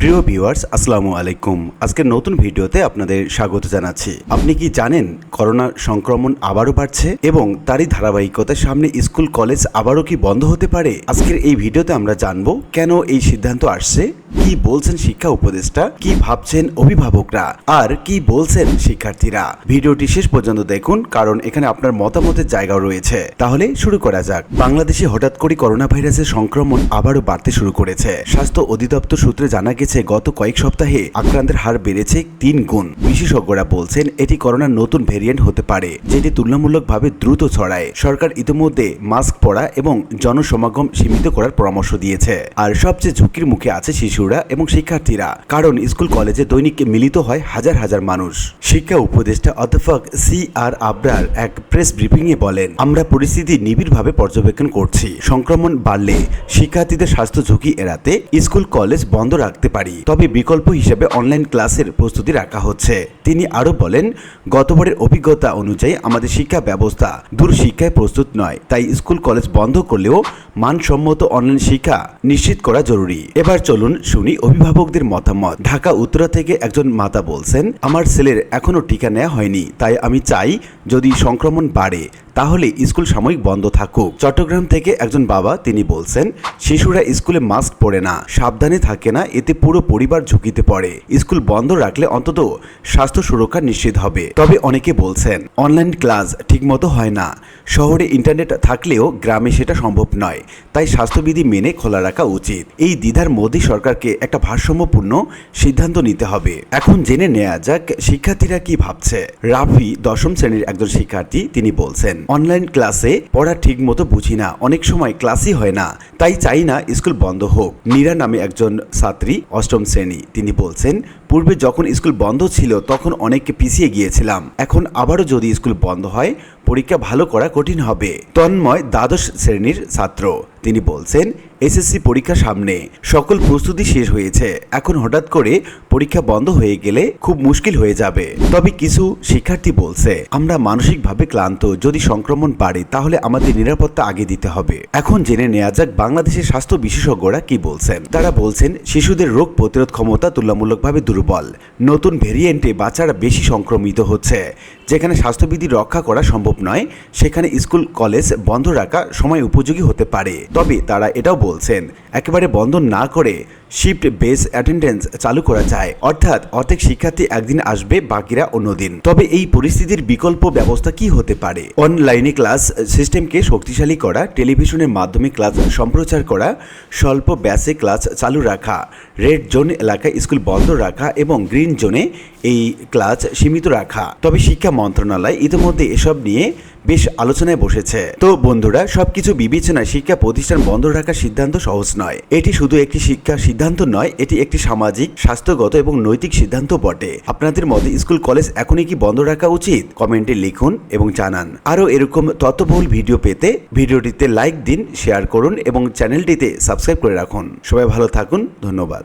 প্রিয় ভিউয়ার্স, আসসালামু আলাইকুম। আজকের নতুন ভিডিওতে আপনাদের স্বাগত জানাচ্ছি। আপনি কি জানেন করোনা সংক্রমণ আবারও বাড়ছে এবং তারই ধারাবাহিকতার সামনে স্কুল, কলেজ আবারও কি বন্ধ হতে পারে? আজকের এই ভিডিওতে আমরা জানব কেন এই সিদ্ধান্ত আসছে কি বলছেন শিক্ষা উপদেষ্টা? কি ভাবছেন অভিভাবকরা? আর কি বলছেন শিক্ষার্থীরা? ভিডিওটি শেষ পর্যন্ত দেখুন, কারণ এখানে আপনার মতামতের জায়গাও রয়েছে। তাহলে শুরু করা যাক। বাংলাদেশে হঠাৎ করে করোনা ভাইরাসের সংক্রমণ আবারও বাড়তে শুরু করেছে। স্বাস্থ্য অধিদপ্তর সূত্রে জানা গেছে, গত কয়েক সপ্তাহে আক্রান্তের হার বেড়েছে তিন গুণ। বিশেষজ্ঞরা বলছেন, এটি করোনার নতুন ভেরিয়েন্ট হতে পারে, যেটি তুলনামূলকভাবে দ্রুত ছড়ায়। সরকার ইতিমধ্যে মাস্ক পরা এবং জনসমাগম সীমিত করার পরামর্শ দিয়েছে। আর সবচেয়ে ঝুঁকির মুখে আছে শিশুরা এবং শিক্ষার্থীরা, কারণ স্কুল কলেজে দৈনিক মিলিত হয় হাজার হাজার মানুষ। শিক্ষা উপদেষ্টা অধ্যাপক সি আর আবরার এক প্রেস ব্রিফিং এ বলেন, আমরা পরিস্থিতি নিবিড়ভাবে পর্যবেক্ষণ করছি। সংক্রমণ বাড়লে শিক্ষার্থীদের স্বাস্থ্য ঝুঁকি এড়াতে স্কুল, কলেজ বন্ধ রাখতে পারি। তবে বিকল্প হিসেবে অনলাইন ক্লাসের প্রস্তুতি রাখা হচ্ছে। তিনি আরও বলেন, গতবারের অভিজ্ঞতা অনুযায়ী আমাদের শিক্ষা ব্যবস্থা দূর শিক্ষায় প্রস্তুত নয়। তাই স্কুল, কলেজ বন্ধ করলেও মানসম্মত অনলাইন শিক্ষা নিশ্চিত করা জরুরি। এবার চলুন শুনি অভিভাবকদের মতামত। ঢাকা উত্তরা থেকে একজন মাতা বলছেন, আমার ছেলের এখনও টিকা নেওয়া হয়নি, তাই আমি চাই যদি সংক্রমণ বাড়ে তাহলে স্কুল সাময়িক বন্ধ থাকুক। চট্টগ্রাম থেকে একজন বাবা তিনি বলছেন, শিশুরা স্কুলে মাস্ক পরে না, সাবধানে থাকে না, এতে পুরো পরিবার ঝুঁকিতে পড়ে। স্কুল বন্ধ রাখলে অন্তত স্বাস্থ্য সুরক্ষা নিশ্চিত হবে। তবে অনেকে বলছেন, অনলাইন ক্লাস ঠিকমতো হয় না। শহরে ইন্টারনেট থাকলেও গ্রামে সেটা সম্ভব নয়। তাই স্বাস্থ্যবিধি মেনে খোলা রাখা উচিত। এই দ্বিধার মোদী সরকারকে একটা ভারসাম্যপূর্ণ সিদ্ধান্ত নিতে হবে। এখন জেনে নেওয়া যাক শিক্ষার্থীরা কি ভাবছে। রাফি দশম শ্রেণির একজন শিক্ষার্থী তিনি বলছেন অনলাইন ক্লাসে পড়া ঠিক মতো বুঝি না। অনেক সময় ক্লাসই হয় না। তাই চাই না স্কুল বন্ধ হোক। নীরা নামে একজন ছাত্রী অষ্টম শ্রেণি। তিনি বলছেন পূর্বে যখন স্কুল বন্ধ ছিল, তখন অনেক পিছিয়ে গিয়েছিলাম। এখন আবারও যদি স্কুল বন্ধ হয়, পরীক্ষা ভালো করা কঠিন হবে। তন্ময় দ্বাদশ শ্রেণির ছাত্র। তিনি বলছেন, এসএসসি পরীক্ষা সামনে। সকল প্রস্তুতি শেষ হয়েছে। এখন হঠাৎ করে পরীক্ষা বন্ধ হয়ে গেলে খুব মুশকিল হয়ে যাবে। তবে কিছু শিক্ষার্থী বলছে, আমরা মানসিকভাবে ক্লান্ত। যদি সংক্রমণ বাড়ে, তাহলে আমাদের নিরাপত্তা আগে দিতে হবে। এখন জেনে নেওয়া যাক বাংলাদেশের স্বাস্থ্য বিশেষজ্ঞরা কি বলছেন। তারা বলছেন, শিশুদের রোগ প্রতিরোধ ক্ষমতা তুলনামূলকভাবে দুর্বল। নতুন ভেরিয়েন্টে বাচ্চারা বেশি সংক্রমিত হচ্ছে। যেখানে স্বাস্থ্যবিধি রক্ষা করা সম্ভব নয়, সেখানে স্কুল, কলেজ বন্ধ রাখা সময় উপযোগী হতে পারে। তবে তারা এটাও বলছেন একেবারে বন্ধ না করে শিফট বেস অ্যাটেন্ডেন্স চালু করা যায়। অর্থাৎ অর্ধেক শিক্ষার্থী একদিন আসবে, বাকিরা অন্যদিন। তবে এই পরিস্থিতির বিকল্প ব্যবস্থা কি হতে পারে? অনলাইনে ক্লাস সিস্টেমকে শক্তিশালী করা টেলিভিশনের মাধ্যমে ক্লাস সম্প্রচার করা, স্বল্প ব্যাসে ক্লাস চালু রাখা রেড জোন এলাকায় স্কুল বন্ধ রাখা এবং গ্রিন জোনে এই ক্লাস সীমিত রাখা। তবে শিক্ষা মন্ত্রণালয় ইতিমধ্যে এসব নিয়ে বেশ আলোচনায় বসেছে। তো বন্ধুরা, সবকিছু বিবেচনায় শিক্ষা প্রতিষ্ঠান বন্ধ রাখার সিদ্ধান্ত সহজ নয়। এটি শুধু একটি শিক্ষা সিদ্ধান্ত নয়, এটি একটি সামাজিক, স্বাস্থ্যগত এবং নৈতিক সিদ্ধান্ত বটে। আপনাদের মতে স্কুল, কলেজ এখনই কি বন্ধ রাখা উচিত? কমেন্টে লিখুন এবং জানান। আরও এরকম তথ্যবহুল ভিডিও পেতে ভিডিওটিতে লাইক দিন, শেয়ার করুন এবং চ্যানেলটিতে সাবস্ক্রাইব করে রাখুন। সবাই ভালো থাকুন, ধন্যবাদ।